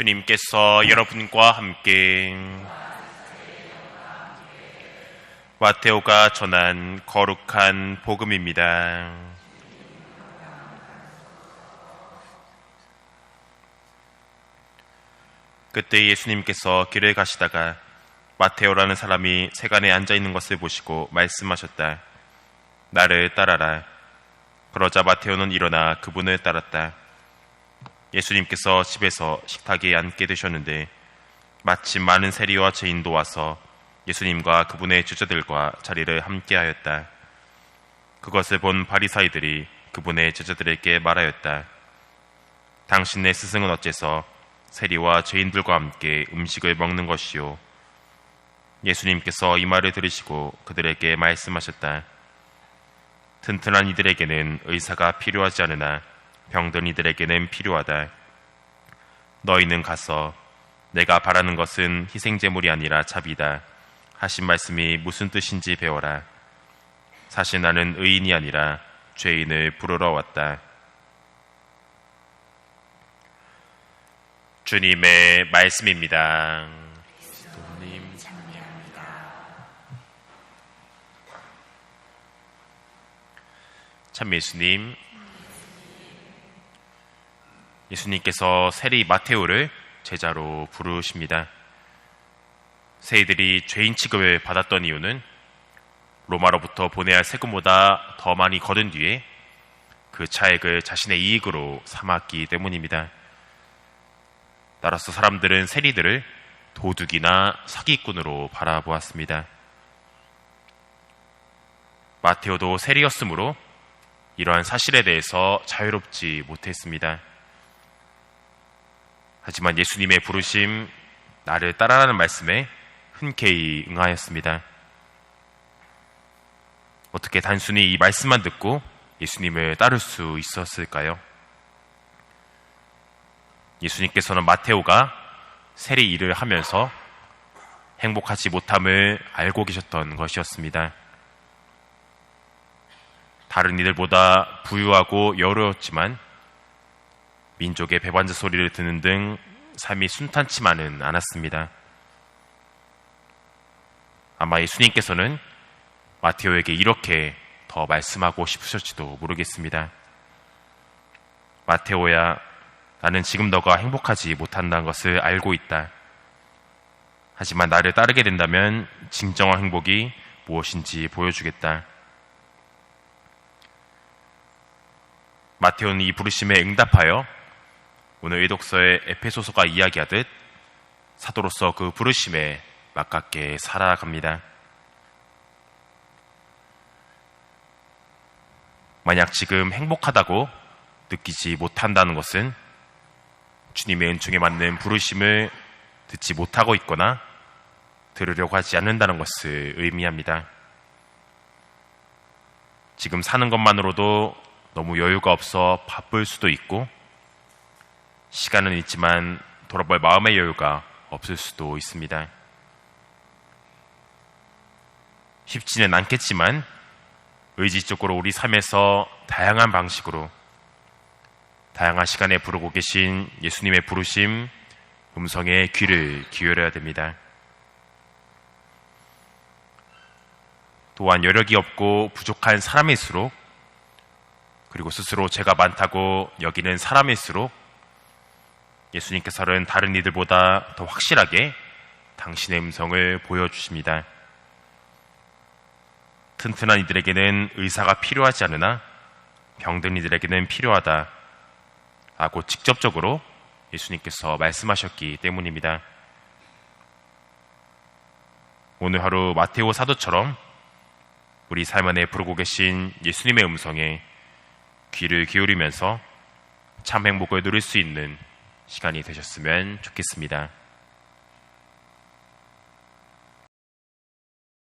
주님께서 여러분과 함께 마테오가 전한 거룩한 복음입니다. 그때 예수님께서 길을 가시다가 마테오라는 사람이 세간에 앉아 있는 것을 보시고 말씀하셨다. 나를 따라라. 그러자 마테오는 일어나 그분을 따랐다. 예수님께서 집에서 식탁에 앉게 되셨는데 마침 많은 세리와 죄인도 와서 예수님과 그분의 제자들과 자리를 함께하였다. 그것을 본 바리사이들이 그분의 제자들에게 말하였다. 당신의 스승은 어째서 세리와 죄인들과 함께 음식을 먹는 것이요? 예수님께서 이 말을 들으시고 그들에게 말씀하셨다. 튼튼한 이들에게는 의사가 필요하지 않으나 병든 이들에게는 필요하다. 너희는 가서 내가 바라는 것은 희생 제물이 아니라 자비다. 하신 말씀이 무슨 뜻인지 배워라. 사실 나는 의인이 아니라 죄인을 부르러 왔다. 주님의 말씀입니다. 그리스도님 찬미합니다. 참 예수님, 예수님께서 세리 마테오를 제자로 부르십니다. 세이들이 죄인 취급을 받았던 이유는 로마로부터 보내야 할 세금보다 더 많이 거둔 뒤에 그 차액을 자신의 이익으로 삼았기 때문입니다. 따라서 사람들은 세리들을 도둑이나 사기꾼으로 바라보았습니다. 마테오도 세리였으므로 이러한 사실에 대해서 자유롭지 못했습니다. 하지만 예수님의 부르심, 나를 따라라는 말씀에 흔쾌히 응하였습니다. 어떻게 단순히 이 말씀만 듣고 예수님을 따를 수 있었을까요? 예수님께서는 마테오가 세리 일을 하면서 행복하지 못함을 알고 계셨던 것이었습니다. 다른 이들보다 부유하고 여로웠지만 민족의 배반자 소리를 듣는 등 삶이 순탄치만은 않았습니다. 아마 예수님께서는 마테오에게 이렇게 더 말씀하고 싶으셨지도 모르겠습니다. 마테오야, 나는 지금 너가 행복하지 못한다는 것을 알고 있다. 하지만 나를 따르게 된다면 진정한 행복이 무엇인지 보여주겠다. 마테오는 이 부르심에 응답하여 오늘 의독서의 에페소서가 이야기하듯 사도로서 그 부르심에 맞깝게 살아갑니다. 만약 지금 행복하다고 느끼지 못한다는 것은 주님의 은총에 맞는 부르심을 듣지 못하고 있거나 들으려고 하지 않는다는 것을 의미합니다. 지금 사는 것만으로도 너무 여유가 없어 바쁠 수도 있고 시간은 있지만 돌아볼 마음의 여유가 없을 수도 있습니다. 쉽지는 않겠지만 의지적으로 우리 삶에서 다양한 방식으로 다양한 시간에 부르고 계신 예수님의 부르심 음성에 귀를 기울여야 됩니다. 또한 여력이 없고 부족한 사람일수록 그리고 스스로 죄가 많다고 여기는 사람일수록 예수님께서는 다른 이들보다 더 확실하게 당신의 음성을 보여주십니다. 튼튼한 이들에게는 의사가 필요하지 않으나 병든 이들에게는 필요하다. 라고 직접적으로 예수님께서 말씀하셨기 때문입니다. 오늘 하루 마테오 사도처럼 우리 삶 안에 부르고 계신 예수님의 음성에 귀를 기울이면서 참 행복을 누릴 수 있는 시간이 되셨으면 좋겠습니다.